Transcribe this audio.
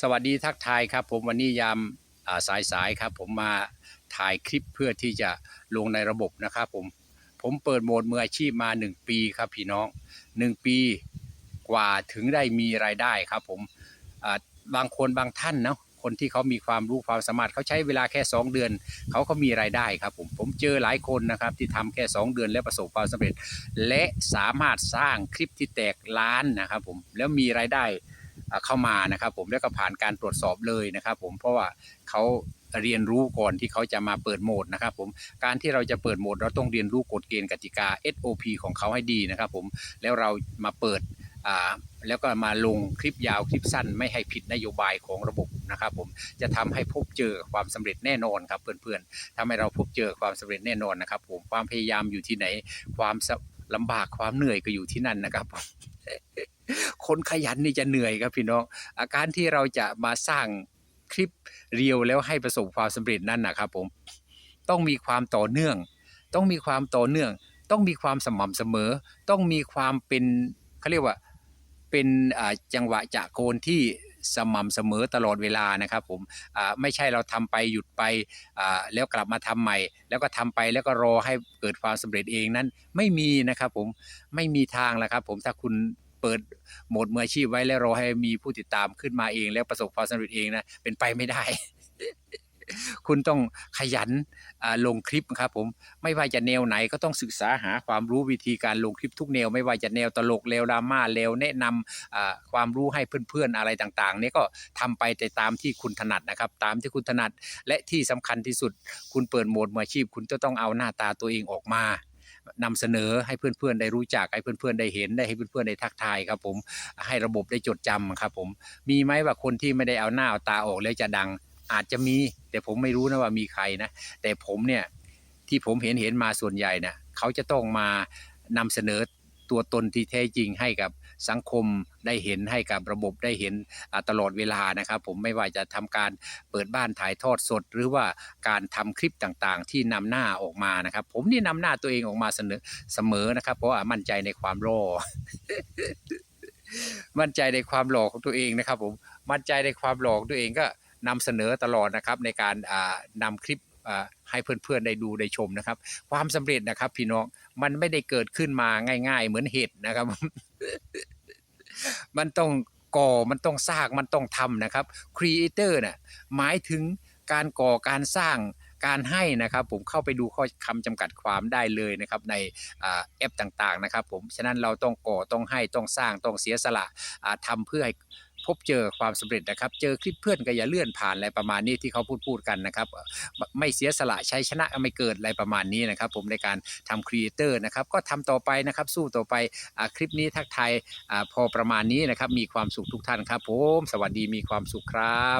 สวัสดีทักทายครับ ผมวันนี้ยามอ่าสายครับ ผมมาถ่ายคลิปเพื่อที่จะลงในระบบนะครับผมผมเปิดโหมดมืออาชีพมา 1 ปีครับพี่น้อง 1 ปีกว่าถึงได้มีรายได้ครับผมบางคนบางท่านเนาะคนที่เขามีความรู้ความสามารถเขาใช้เวลาแค่ 2 เดือน เขาก็มีรายได้ครับผมผมเจอหลายคนนะครับที่ทำแค่ 2 เดือนแล้วประสบความสำเร็จ และสามารถสร้างคลิปที่แตกล้านนะครับผมแล้วมีรายได้ เข้ามานะครับ ผมแล้วก็ผ่านการตรวจสอบเลยนะครับ ผมเพราะว่าเขาเรียนรู้ก่อนที่เขาจะมาเปิดโหมดนะครับ ผมการที่เราจะเปิดโหมด เราต้องเรียนรู้กฎเกณฑ์กติกา SOP ของเขาให้ดีนะครับ ผมแล้วเรามาเปิดแล้วก็มาลงคลิปยาวคลิปสั้น ไม่ให้ผิดนโยบายของระบบนะครับ ผมจะทำให้พบเจอความสำเร็จแน่นอนครับเพื่อนๆทำให้เราพบเจอความสำเร็จแน่นอนนะครับ ผมความพยายามอยู่ที่ไหน ความลำบากความเหนื่อยก็อยู่ที่นั่นนะครับ คนขยันนี่จะเหนื่อยครับพี่น้อง อาการที่เราจะมาสร้างคลิปเรียวแล้วให้ประสบความสำเร็จนั่นนะครับผมต้องมีความต่อเนื่อง ต้องมีความต่อเนื่อง ต้องมีความสม่ำเสมอ ต้องมีความเป็นเขาเรียกว่าเป็นจังหวะจะโคนที่สม่ำเสมอตลอดเวลานะครับผมไม่ใช่เราทำไปหยุดไปแล้วกลับมาทำใหม่ แล้วก็ทำไปแล้วก็รอให้เกิดความสำเร็จเองนั้นไม่มีนะครับผมไม่มีทางแล้วครับผมถ้าคุณ เปิดโหมดมืออาชีพไว้แล้วรอให้มีผู้ติดตามขึ้นมาเอง แล้วประสบความสำเร็จเองนะเป็นไปไม่ได้ คุณต้องขยันลงคลิปครับผมไม่ว่าจะแนวไหนก็ต้องศึกษาหาความรู้วิธีการลงคลิปทุกแนว ไม่ว่าจะแนวตลกแนวดราม่าแนวแนะนำอ่าความรู้ให้เพื่อนๆอะไรต่างๆนี่ก็ทำไปแต่ตามที่คุณถนัดนะครับ ตามที่คุณถนัดและที่สำคัญที่สุด คุณเปิดโหมดมืออาชีพ คุณจะต้องเอาหน้าตาตัวเองออกมา นำเสนอให้เพื่อนๆได้รู้จักให้เพื่อนๆได้เห็นได้ให้เพื่อนๆได้ทักทายครับผมให้ระบบได้จดจำครับผมมีไหมว่าคนที่ไม่ได้เอาหน้าเอาตาออกแล้วจะดังอาจจะมี แต่ผมไม่รู้นะว่ามีใครนะแต่ผมเนี่ยที่ผมเห็นเห็นมาส่วนใหญ่นะเขาจะต้องมานำเสนอ ตัวตนที่แท้จริงให้กับสังคมได้เห็นให้กับระบบได้เห็นตลอดเวลานะครับ ผมไม่ว่าจะทำการเปิดบ้านถ่ายทอดสด หรือว่าการทำคลิปต่างๆ ที่นำหน้าออกมานะครับ ผมนี่นำหน้าตัวเองออกมาเสนอเสมอนะครับ เพราะว่ามั่นใจในความรอมั่นใจในความหล่อของตัวเองนะครับ ผมมั่นใจในความหล่อของตัวเองก็นำเสนอตลอดนะครับในการอ่านำคลิป ให้เพื่อนๆได้ดูได้ชมนะครับ ความสำเร็จนะครับพี่น้องมันไม่ได้เกิดขึ้นมาง่าย ๆ เหมือนเห็ดนะครับ มันต้องก่อมันต้องสร้างมันต้องทำนะครับครีเอเตอร์น่ะหมายถึงการก่อการสร้างการให้นะครับ ผมเข้าไปดูข้อคำจำกัดความได้เลยนะครับในแอปต่างๆนะครับ ผมฉะนั้นเราต้องก่อต้องให้ต้องสร้างต้องเสียสละอ่าทำเพื่อให้ พบเจอความสำเร็จนะครับ เจอคลิปเพื่อนก็อย่าเลื่อนผ่านอะไรประมาณนี้ที่เขาพูดพูดกันนะครับ ไม่เสียสละใช้ชนะไม่เกิดอะไรประมาณนี้นะครับ ผมในการทำครีเอเตอร์นะครับก็ทำต่อไปนะครับ สู้ต่อไปอคลิปนี้ทักทายอพอประมาณนี้นะครับ มีความสุขทุกท่านครับ ผม สวัสดีมีความสุขครับ